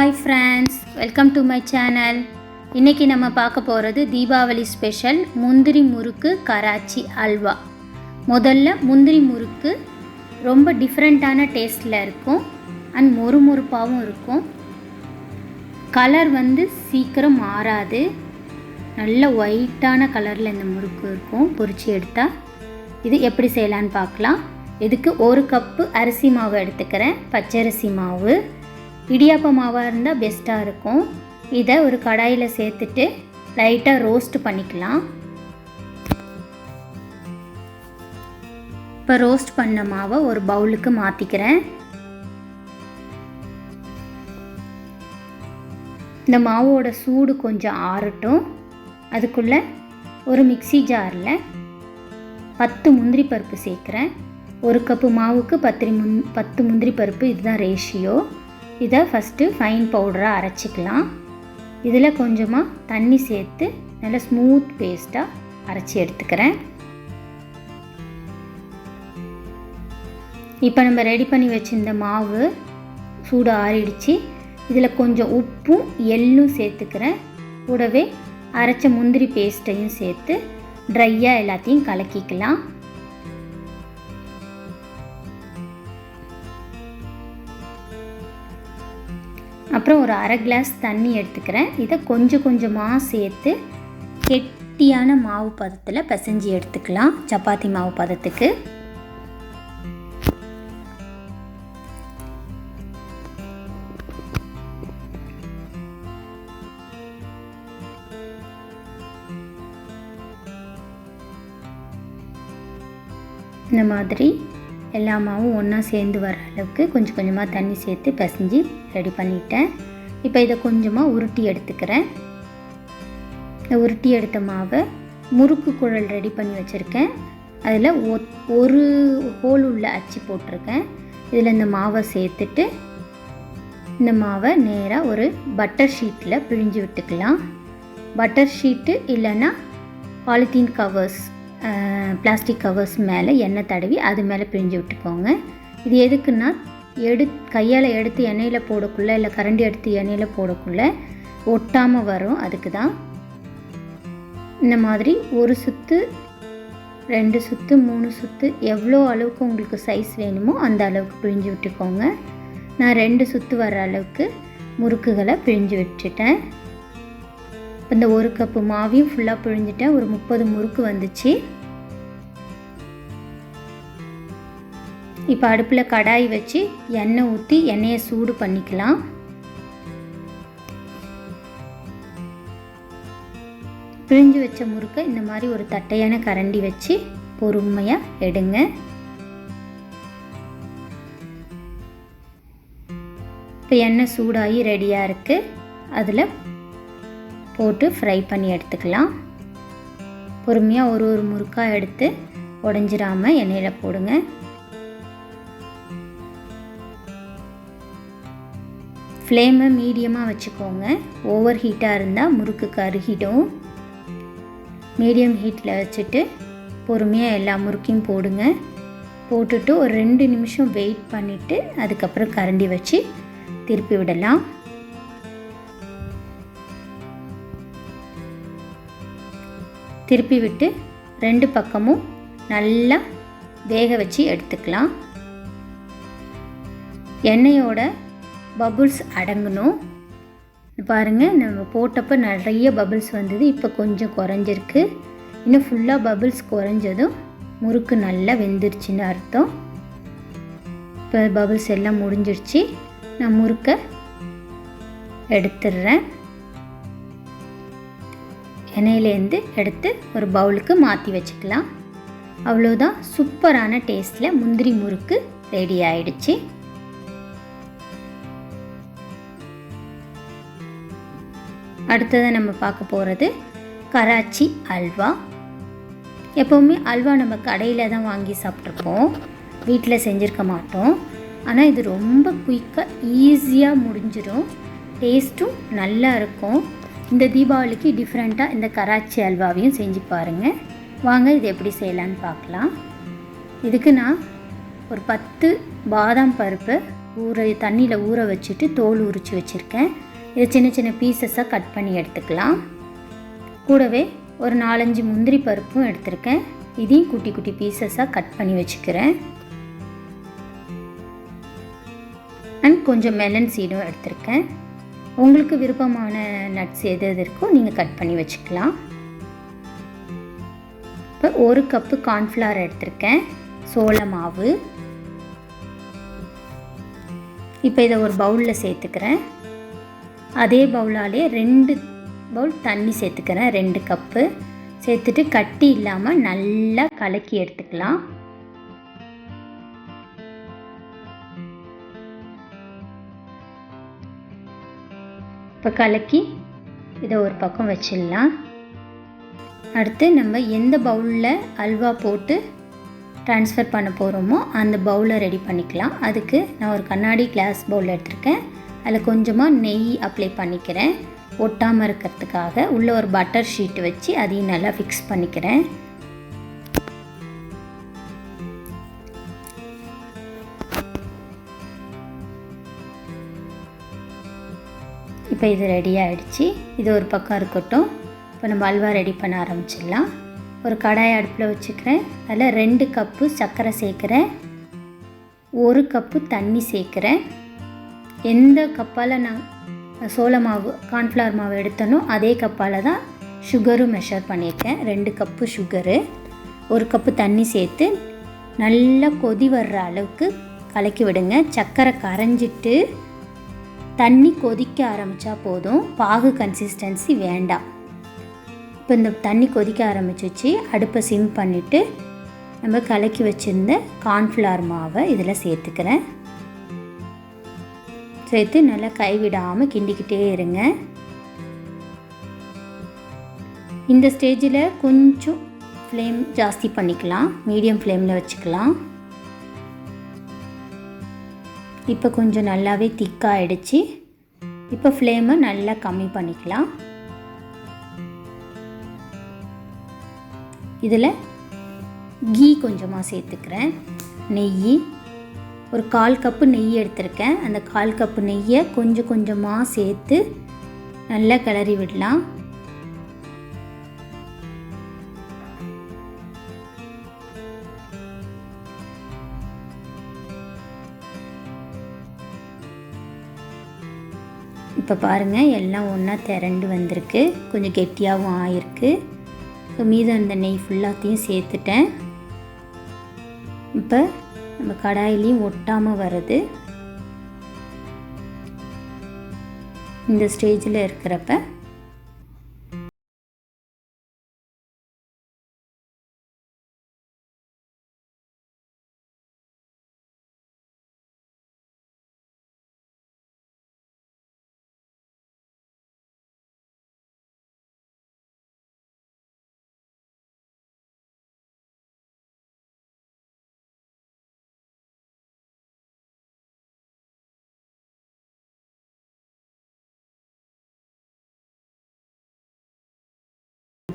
Hi friends welcome to my channel இன்றைக்கி நம்ம பார்க்க போகிறது தீபாவளி ஸ்பெஷல் முந்திரி முறுக்கு கராச்சி அல்வா. முதல்ல முந்திரி முறுக்கு ரொம்ப டிஃப்ரெண்ட்டான டேஸ்ட்டில் இருக்கும். அண்ட் மொறுமொறுப்பாகவும் இருக்கும். கலர் வந்து சீக்கிரம் மாறாது. நல்ல ஒயிட்டான கலரில் இந்த முறுக்கு இருக்கும். பொரிச்சு எடுத்தால் இது எப்படி செய்யலான்னு பார்க்கலாம். இதுக்கு ஒரு கப்பு அரிசி மாவு எடுத்துக்கிறேன். பச்சரிசி மாவு. இடியாப்ப மாவாக இருந்தால் பெஸ்ட்டாக இருக்கும். இதை ஒரு கடாயில் சேர்த்துட்டு லைட்டாக ரோஸ்ட் பண்ணிக்கலாம். இப்போ ரோஸ்ட் பண்ண மாவை ஒரு பவுலுக்கு மாற்றிக்கிறேன் இந்த மாவோட சூடு கொஞ்சம் ஆறட்டும். அதுக்குள்ளே ஒரு மிக்சி ஜாரில் பத்து முந்திரி பருப்பு சேர்க்குறேன். ஒரு கப்பு மாவுக்கு பத்திரி முன் பத்து முந்திரி பருப்பு இதுதான் ரேஷியோ இதை ஃபஸ்ட்டு ஃபைன் பவுடராக அரைச்சிக்கலாம். இதில் கொஞ்சமாக தண்ணி சேர்த்து நல்லா ஸ்மூத் பேஸ்ட்டாக அரைச்சி எடுத்துக்கிறேன். இப்போ நம்ம ரெடி பண்ணி வச்சிருந்த மாவு சூடு ஆறிடுச்சு. இதில் கொஞ்சம் உப்பும் எள்ளும் சேர்த்துக்கிறேன். கூடவே அரைச்ச முந்திரி பேஸ்ட்டையும் சேர்த்து ட்ரையாக எல்லாத்தையும் கலக்கிக்கலாம். அப்புறம் ஒரு அரை கிளாஸ் தண்ணி எடுத்துக்கிறேன். இதை கொஞ்சம் கொஞ்சமாக சேர்த்து கெட்டியான மாவு பதத்தில் பிசைஞ்சு எடுத்துக்கலாம். சப்பாத்தி மாவு பதத்துக்கு. இந்த மாதிரி எல்லா மாவும் ஒன்றா சேர்ந்து வர அளவுக்கு கொஞ்சம் கொஞ்சமாக தண்ணி சேர்த்து பிசைஞ்சு ரெடி பண்ணிட்டேன். இப்போ இதை கொஞ்சமாக உருட்டி எடுத்துக்கிறேன். இந்த உருட்டி எடுத்த மாவை முறுக்கு குழல் ரெடி பண்ணி வச்சுருக்கேன். அதில் ஒரு ஹோல் உள்ள அச்சு போட்டிருக்கேன். இதில் இந்த மாவை சேர்த்துட்டு இந்த மாவை நேராக ஒரு பட்டர் ஷீட்டில் பிழிஞ்சு விட்டுக்கலாம். பட்டர் ஷீட்டு இல்லைன்னா பாலித்தீன் கவர்ஸ் பிளாஸ்டிக் கவர்ஸ் மேலே எண்ணெய் தடவி அது மேலே பிழிஞ்சு விட்டுக்கோங்க. இது எதுக்குன்னா எடு கையால் எடுத்து எண்ணெயில் போடக்குள்ளே இல்லை கரண்டி எடுத்து எண்ணெயில் போடக்குள்ளே ஒட்டாமல் வரும் அதுக்கு தான் இந்த மாதிரி ஒரு சுற்று ரெண்டு சுற்று மூணு சுற்று எவ்வளோ அளவுக்கு உங்களுக்கு சைஸ் வேணுமோ அந்த அளவுக்கு பிழிஞ்சு விட்டுக்கோங்க. நான் ரெண்டு சுற்று வர அளவுக்கு முறுக்குகளை பிழிஞ்சு விட்டுட்டேன். இந்த ஒரு கப்பு மாவையும் ஃபுல்லாக பிழிஞ்சிட்டேன் ஒரு முப்பது முறுக்கு வந்துச்சு. இப்போ அடுப்பில் கடாய் வச்சு எண்ணெய் ஊற்றி எண்ணெயை சூடு பண்ணிக்கலாம். பிழிஞ்சு வச்ச முறுக்கை இந்த மாதிரி ஒரு தட்டையான கரண்டி வச்சு பொறுமையாக எடுங்க. இப்போ எண்ணெய் சூடாகி ரெடியாக இருக்குது அதில் போட்டு ஃப்ரை பண்ணி எடுத்துக்கலாம். பொறுமையாக ஒரு ஒரு முறுக்காக எடுத்து உடஞ்சிராமல் எண்ணெயில் போடுங்க. ஃப்ளேமை மீடியமாக வச்சுக்கோங்க. ஓவர் ஹீட்டாக இருந்தால் முறுக்கு கருகிடும் மீடியம் ஹீட்டில் வச்சுட்டு பொறுமையாக எல்லா முறுக்கையும் போடுங்க. போட்டுட்டு ஒரு ரெண்டு நிமிஷம் வெயிட் பண்ணிவிட்டு அதுக்கப்புறம் கரண்டி வச்சு திருப்பி விடலாம். திருப்பி விட்டு ரெண்டு பக்கமும் நல்லா வேக வச்சு எடுத்துக்கலாம். எண்ணெயோட பபுள்ஸ் அடங்கணும். பாருங்கள் நம்ம போட்டப்போ நிறைய பபுள்ஸ் வந்தது இப்போ கொஞ்சம் குறைஞ்சிருக்கு. இன்னும் ஃபுல்லாக பபுள்ஸ் குறைஞ்சதும் முறுக்கு நல்லா வெந்துருச்சுன்னு அர்த்தம். இப்போ பபுள்ஸ் எல்லாம் முடிஞ்சிருச்சு. நான் முறுக்கை எடுத்துடுறேன். எண்ணெயிலேருந்து எடுத்து ஒரு பவுலுக்கு மாற்றி வச்சுக்கலாம். அவ்வளோதான் சூப்பரான டேஸ்ட்டில் முந்திரி முறுக்கு ரெடி ஆயிடுச்சு. அடுத்ததை நம்ம பார்க்க போகிறது கராச்சி அல்வா. எப்போவுமே அல்வா நம்ம கடையில் தான் வாங்கி சாப்பிட்ருப்போம். வீட்டில் செஞ்சுருக்க மாட்டோம். ஆனால் இது ரொம்ப குயிக்காக ஈஸியாக முடிஞ்சிடும் டேஸ்ட்டும் நல்லா இருக்கும். இந்த தீபாவளிக்கு டிஃப்ரெண்ட்டாக இந்த கராச்சி அல்வாவையும் செஞ்சு பாருங்கள் வாங்க இது எப்படி செய்யலான்னு பார்க்கலாம். இதுக்கு நான் ஒரு பத்து பாதாம் பருப்பு ஊற தண்ணியில் ஊற வச்சுட்டு தோல் உரித்து வச்சுருக்கேன். இதை சின்ன சின்ன பீசஸாக கட் பண்ணி எடுத்துக்கலாம். கூடவே ஒரு நாலஞ்சு முந்திரி பருப்பும் எடுத்திருக்கேன். இதையும் குட்டி குட்டி பீசஸாக கட் பண்ணி வச்சுக்கிறேன். அண்ட் கொஞ்சம் மெலன் சீடும் எடுத்திருக்கேன். உங்களுக்கு விருப்பமான நட்ஸ் எது எது இருக்கோ நீங்கள் கட் பண்ணி வச்சுக்கலாம். இப்போ ஒரு கப்பு கார்ன்ஃப்ளவர் எடுத்திருக்கேன். சோள மாவு. இப்போ இதை ஒரு பவுலில் சேர்த்துக்கிறேன். அதே பவுலாலே ரெண்டு பவுல் தண்ணி சேர்த்துக்கிறேன் ரெண்டு கப்பு சேர்த்துட்டு கட்டி இல்லாமல் நல்லா கலக்கி எடுத்துக்கலாம். இப்போ கலக்கி இதை ஒரு பக்கம் வச்சிடலாம். அடுத்து நம்ம எந்த பவுலில் அல்வா போட்டு ட்ரான்ஸ்ஃபர் பண்ண போகிறோமோ அந்த பவுலை ரெடி பண்ணிக்கலாம். அதுக்கு நான் ஒரு கண்ணாடி கிளாஸ் பவுல் எடுத்திருக்கேன். அதில் கொஞ்சமாக நெய் அப்ளை பண்ணிக்கிறேன். ஒட்டாமல் இருக்கிறதுக்காக உள்ளே ஒரு பட்டர் ஷீட் வச்சு அதையும் நல்லா ஃபிக்ஸ் பண்ணிக்கிறேன். இப்போ இது ரெடி ஆகிடுச்சு இது ஒரு பக்கம் இருக்கட்டும். இப்போ நம்ம அல்வா ரெடி பண்ண ஆரம்பிச்சிடலாம். ஒரு கடாய் அடுப்பில் வச்சுக்கிறேன். அதில் ரெண்டு கப்பு சர்க்கரை சேர்க்குறேன். ஒரு கப்பு தண்ணி சேர்க்குறேன். எந்த கப்பால் நான் சோள மாவு கார்ன்ஃப்ளவர் மாவு எடுத்தனோ அதே கப்பால் தான் சுகரும் மெஷர் பண்ணியிருக்கேன். ரெண்டு கப்பு சுகரு ஒரு கப்பு தண்ணி சேர்த்து நல்லா கொதி வர்ற அளவுக்கு கலக்கி விடுங்க. சர்க்கரை கரைஞ்சிட்டு தண்ணி கொதிக்க ஆரம்பித்தா போதும். பாகு கன்சிஸ்டன்சி வேண்டாம். இப்போ இந்த தண்ணி கொதிக்க ஆரம்பிச்சிச்சு. அடுப்பை சிம் பண்ணிவிட்டு நம்ம கலக்கி வச்சுருந்த கார்ன்ஃப்ளவர் மாவை இதில் சேர்த்துக்கிறேன். சேர்த்து நல்லா கைவிடாமல் கிண்டிக்கிட்டே இருங்க. இந்த ஸ்டேஜில் கொஞ்சம் ஃப்ளேம் ஜாஸ்தி பண்ணிக்கலாம். மீடியம் ஃப்ளேமில் வச்சுக்கலாம். இப்போ கொஞ்சம் நல்லாவே திக்காகிடுச்சு இப்போ ஃப்ளேமை நல்லா கம்மி பண்ணிக்கலாம். இதில் கீ கொஞ்சமாக சேர்த்துக்கிறேன். நெய். ஒரு கால் கப்பு நெய் எடுத்திருக்கேன். அந்த கால் கப்பு நெய்யை கொஞ்சம் கொஞ்சமாக சேர்த்து நல்லா கிளறி விடலாம். இப்போ பாருங்கள் எல்லாம் ஒன்றா திரண்டு வந்திருக்கு. கொஞ்சம் கெட்டியாகவும் ஆயிருக்கு. ஸோ மீதம் அந்த நெய் ஃபுல்லாத்தையும் சேர்த்துட்டேன். இப்போ நம்ம கடாயிலையும் ஒட்டாமல் வருது இந்த ஸ்டேஜில் இருக்கிறப்ப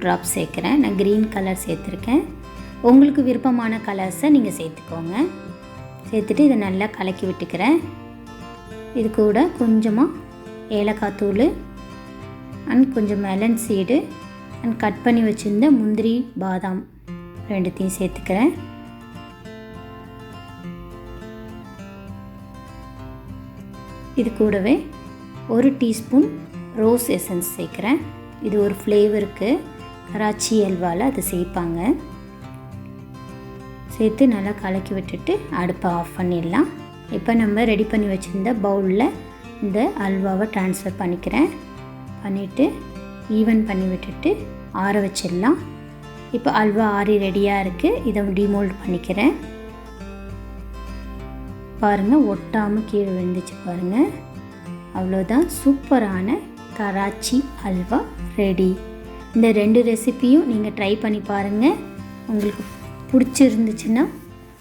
ட்ராப் சேர்க்குறேன். நான் க்ரீன் கலர் சேர்த்துருக்கேன். உங்களுக்கு விருப்பமான கலர்ஸை நீங்கள் சேர்த்துக்கோங்க. சேர்த்துட்டு இதை நல்லா கலக்கி விட்டுக்கிறேன். இது கூட கொஞ்சமாக ஏலக்காய் தூள் அண்ட் கொஞ்சம் மெலன் சீடு அண்ட் கட் பண்ணி வச்சுருந்த முந்திரி பாதாம் ரெண்டுத்தையும் சேர்த்துக்கிறேன். இது கூடவே ஒரு டீஸ்பூன் ரோஸ் எசன்ஸ் சேர்க்குறேன். இது ஒரு ஃப்ளேவருக்கு கராச்சி அல்வாவில் அதை சேர்ப்பாங்க. சேர்த்து நல்லா கலக்கி விட்டுட்டு அடுப்பை ஆஃப் பண்ணிடலாம். இப்போ நம்ம ரெடி பண்ணி வச்சுருந்த பவுலில் இந்த அல்வாவை ட்ரான்ஸ்ஃபர் பண்ணிக்கிறேன். பண்ணிவிட்டு ஈவன் பண்ணி விட்டுட்டு ஆற வச்சிடலாம். இப்போ அல்வா ஆறி ரெடியாக இருக்குது இதை டிமோல்ட் பண்ணிக்கிறேன். பாருங்கள் ஒட்டாமல் கீழே விழுந்துச்சு பாருங்கள் அவ்வளோதான் சூப்பரான கராச்சி அல்வா ரெடி இந்த ரெண்டு ரெசிப்பியும் நீங்கள் ட்ரை பண்ணி பாருங்கள் உங்களுக்கு பிடிச்சிருந்துச்சுன்னா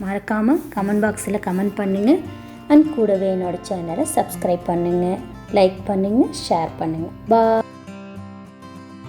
மறக்காமல் கமெண்ட் பாக்ஸில் கமெண்ட் பண்ணுங்கள் அண்ட் கூடவே என்னோடய சேனலை சப்ஸ்கிரைப் பண்ணுங்கள் லைக் பண்ணுங்கள் ஷேர் பண்ணுங்கள் பா